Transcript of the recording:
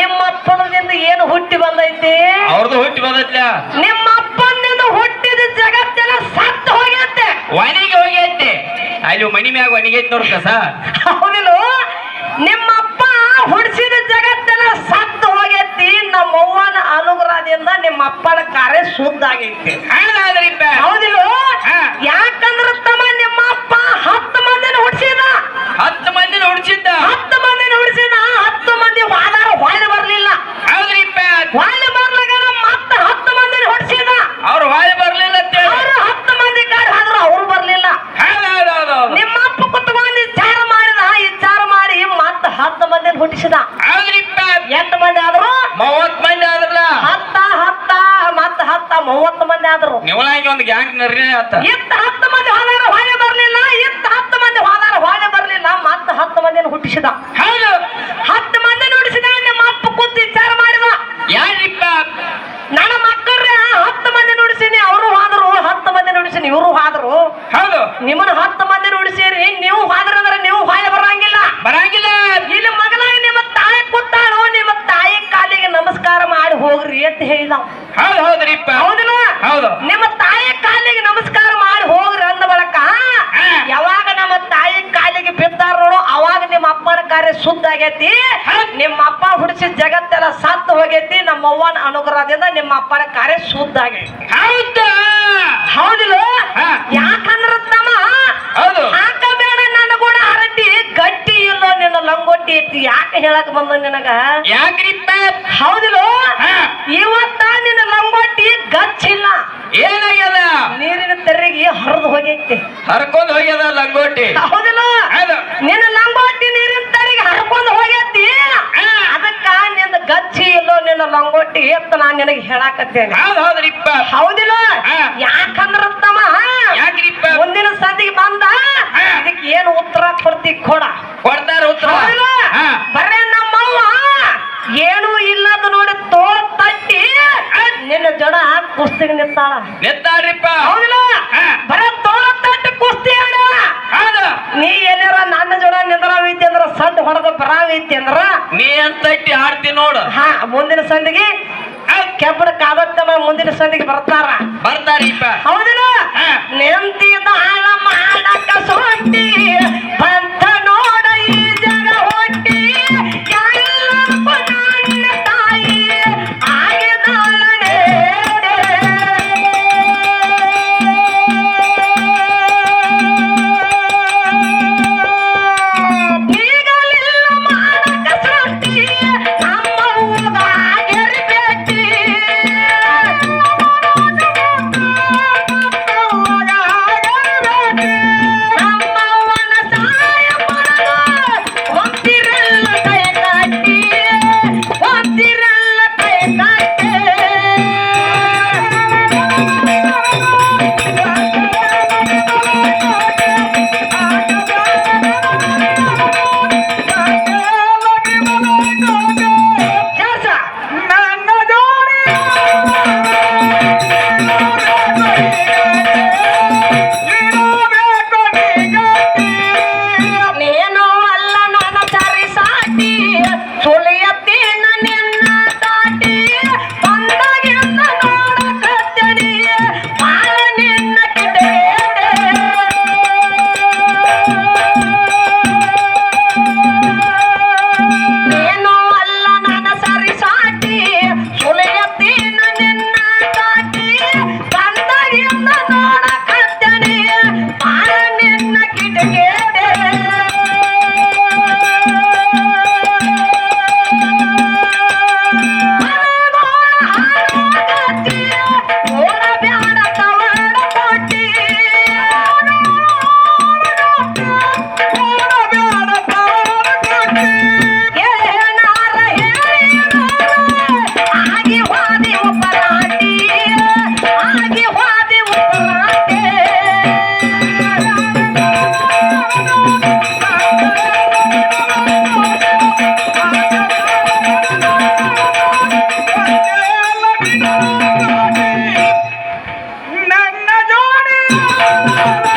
ನಿಮ್ಮ ಅಪ್ಪನದಿಂದ ಏನು ಹುಟ್ಟಿ ಬಂದೈತಿ? ಅವ್ರದ್ದು ಹುಟ್ಟಿ ಬಂದೈತ್ಲ? ನಿಮ್ಮ ಅಪ್ಪನಿಂದ ಹುಟ್ಟಿದ ಜಗತ್ತೆಲ್ಲ ಸತ್ತು ಹೋಗೈತೆ ಒಣಿಗೆ ಹೋಗೈತಿ ಅಲ್ಲಿ ಮನಿ ಮ್ಯಾಗ ಒಣಿಗೈತಿ ನೋಡ್ತ ಸರ್ ಹೌದಿಲ್ಲ? ನಿಮ್ಮ ಅಪ್ಪ ಹುಡ್ಸಿದ ಜಗತ್ತೆಲ್ಲ ಸತ್ತು ಹೋಗೈತಿ ನಮ್ಮ ಅವ್ವನ ಅನುಗ್ರಹದಿಂದ ನಿಮ್ಮ ಅಪ್ಪನ ಕಾರ್ಯ ಶುದ್ಧ ಆಗೈತಿ. ಹೌದಿಲ್ಲ. ಯಾಕಂದ್ರ ತಮ್ಮ ನಿಮ್ಮ ಅಪ್ಪ ಹತ್ತು ಮಂದಿನ ಹುಡ್ಸಿದ. ಹತ್ತು ಮಂದಿನ ಹುಡ್ಸಿದ್ದ ಹತ್ತು ಮಂದಿನ ಹುಡ್ಸಿದ ಹತ್ತು ಮಂದಿ ವಾದಾರ ಹೊಳ್ಳಿ ಬರ್ಲಿಲ್ಲ ಹೌದ್ರಿಪ್ಪ ಹೊಳ್ಳಿ ಬರ್ಲಾಗ ಮತ್ತೆ ಹತ್ತು ಮಂದಿನ ಹೊಡ್ಸಿದ ಅವ್ರು ಹೊಳೆ ಬರ್ಲಿಲ್ಲ ಅಂತೇಳಿ ಅವರು ಹತ್ತು ಮಂದಿ ಕಾಡ್ ಆದ್ರು ಅವ್ರು ಬರ್ಲಿಲ್ಲ ಹೌದೌದೌದು ನಿಮ್ಮ ಅಪ್ಪ ಕುತ್ಕೊಂಡು ವಿಚಾರ ಮಾಡಿದ ವಿಚಾರ ಮಾಡಿ ಮತ್ತ ಹತ್ತು ಮಂದಿನ ಹೌದ್ರಿಪ್ಪ ಎಂಟು ಮಂದಿ ಆದ್ರು? ಮೂವತ್ ಮಂದಿ ಆದ್ರಲ್ಲ? ಹತ್ತ ಹತ್ತ ಮತ್ತ ಹತ್ತ ಮೂವತ್ತು ಮಂದಿ ಆದ್ರು. ನಿವಳಾಗಿ ಒಂದು ಗ್ಯಾಂಗ್ ನರ್ನೇ ಆತ ಇತ್ತ ಹತ್ತು ಮಂದಿ ಹೋದಾರ ಹೊಳೆ ಬರ್ಲಿಲ್ಲ ಇತ್ತ ಹತ್ತು ಮಂದಿ ಹೋದಾರ ಹೊಳೆ ಬರ್ಲಿಲ್ಲ ಮತ್ತ ಹತ್ತು ಮಂದಿನ ಹುಟ್ಟಿಸಿದ ಹೌದು ಹತ್ತು ಮಂದಿನ ಹುಟ್ಟಿಸಿದ ನಿಮ್ಮ ಅಪ್ಪ ಕೂತು ವಿಚಾರ ಮಾಡಿದ ಯಾರಿಪ್ಪ ನನ್ನ ಮಕ್ಕಳ್ರೆ ಹತ್ತು ಮಂದಿ ನುಡಿಸಿನಿ ಅವರು ಹೋದ್ರು ಹತ್ತು ಮಂದಿ ನುಡಿಸಿನಿ ಇವರು ಹೋದ್ರು ಹೌದು ನಿಮ್ಮನ್ನ ಹತ್ತು ಮಂದಿ ನುಡಿಸಿರಿ ನೀವು ಹೋದ್ರಂದ್ರೆ ನೀವು ಹೊಳೆ ಬರಂಗಿಲ್ಲ ಬರಂಗಿಲ್ಲ ಇಲ್ಲಿ ಮಗನಾಗ ನಿಮ್ಮ ತಾಯಿ ಕೂತಾಳು ನಿಮ್ಮ ತಾಯಿ ಕಾಲಿಗೆ ನಮಸ್ಕಾರ ಮಾಡಿ ಹೇಳಿದ ಹೌದು ಹೌದ್ರಿಪ್ಪ ಹೌದಿಲ್ಲ? ಹೌದು. ನಿಮ್ಮ ತಾಯಿ ಕಾಲಿಗೆ ನಮಸ್ಕಾರ ಮಾಡಿ ಹೋಗ್ರಿ ಅಂದ ಬಳಕ ಯಾವಾಗ ನಮ್ಮ ತಾಯಿ ಕಾಲಿಗೆ ಬಿದ್ದಾರ ನೋಡು ಅವಾಗ ನಿಮ್ಮ ಅಪ್ಪನ ಕಾರ್ಯ ಶುದ್ಧ ಆಗೈತಿ. ನಿಮ್ಮ ಅಪ್ಪ ಹುಡಿಸಿದ ಜಗತ್ತೆಲ್ಲ ಸತ್ತು ಹೋಗೈತಿ. ನಮ್ಮ ಅವ್ವನ ಅನುಗ್ರಹದಿಂದ ನಿಮ್ಮ ಅಪ್ಪನ ಕಾರ್ಯ ಶುದ್ಧ ಆಗೈತಿ. ಹೌದು. ಹೌದಿಲ್ಲ. ಯಾಕಂದ್ರ ತಮ್ಮ? ಹೌದು. ಹಾಕಬೇಡ ನನ್ನ ಕೂಡ ಹರಟಿ ಗಟ್ಟಿ ಇಲ್ಲೋ ನಿನ್ನ ಲಂಗೋಟಿ ಐತಿ ಯಾಕೆ ಹೇಳಕ್ ಬಂದ ನಿನಗ? ಯಾಕ್ರಿಪ್ಪ? ಹೌದಿಲ್ಲ ಹಾ. ಇವತ್ತ ನಿನ್ನ ಲಂಗೋಟಿ ಗಚ್ಚಿಲ್ಲ ಏನಾಗ್ಯದ ನೀರಿನ ತೆರೆಗೆ ಹರಿದು ಹೋಗೈತಿ ಹರ್ಕೊಂಡ್ ಹೋಗ್ಯದ ಲಂಗೋಟಿ. ಹೌದಿಲ್ಲ. ಹೌದು. ನಿನ್ನ ಲಂಗೋಟಿ ನೀರಿನ ಹರ್ಕೊಂಡ್ ಹರ್ಕೊಂಡು ಹೋಗೈತಿ ಅದಕ್ಕ ನಿನ್ನ ಗಚ್ಚಿ ಇಲ್ಲೋ ನಿನ್ನ ಲಂಗೋಟಿ ಅಂತ ನಾನ್ ನಿನಗೆ ಹೇಳಾಕತ್ತೇನೆ. ಹೌದು ಹೌದ್ರಿಪ್ಪ ಹೌದಿಲ್ಲ. ಯಾಕಂದ್ರ ತಮ್ಮ? ಯಾಕ್ರಿಪ್ಪ ಮುಂದಿನ ಸದಿಗೆ ಬಂದ? ಅದಕ್ಕೆ ಇದಕ್ಕೆ ಏನು ಉತ್ತರ ಕೊಡ್ತಿ ಕೊಡ. ಕೊಡ್ತಾರ ಉತ್ತರ. ಬರೇ ನಮ್ಮವ್ವ. ಏನು ಇಲ್ಲದ ನೋಡಿ ತೋಳ ತಟ್ಟಿ ನಿನ್ನ ಜಡ ಕುಸ್ತಿಗೆ ನಿಂತಾಳ. ನಿಂತಾಳ್ರಿಪ್ಪ. ಹೌದಿಲ್ಲ ಹಾ. ಬರೇ ತೋಳ ತಟ್ಟಿ ಕುಸ್ತಿ ಆಡ ಹೌದು ನೀ ಎಲ್ಲಾರ ನನ್ನ ಜೋಡ ನಿಂದ್ರಾವೈತಿ ಅಂದ್ರ ಸಡ್ ಹೊಡೆದ ಬರಾವೈತಿ ಅಂದ್ರ ನೀ ಅಂತ ಇಟ್ಟಿ ಆಡ್ತಿ ನೋಡು. ಹಾ ಮುಂದಿನ ಸಂದಿಗೆ ಕೆಬ್ಬಡ ಕಾದತ್ತಮ ಮುಂದಿನ ಸಂದಿಗೆ ಬರ್ತಾರ. ಬರ್ತಾರ ಹೌದಿಲ್ಲ ನಿಂತಿದ್ದ ಹಾಳ ಮಾಡಕ ಸೊಟ್ಟಿ ಬಂತ Música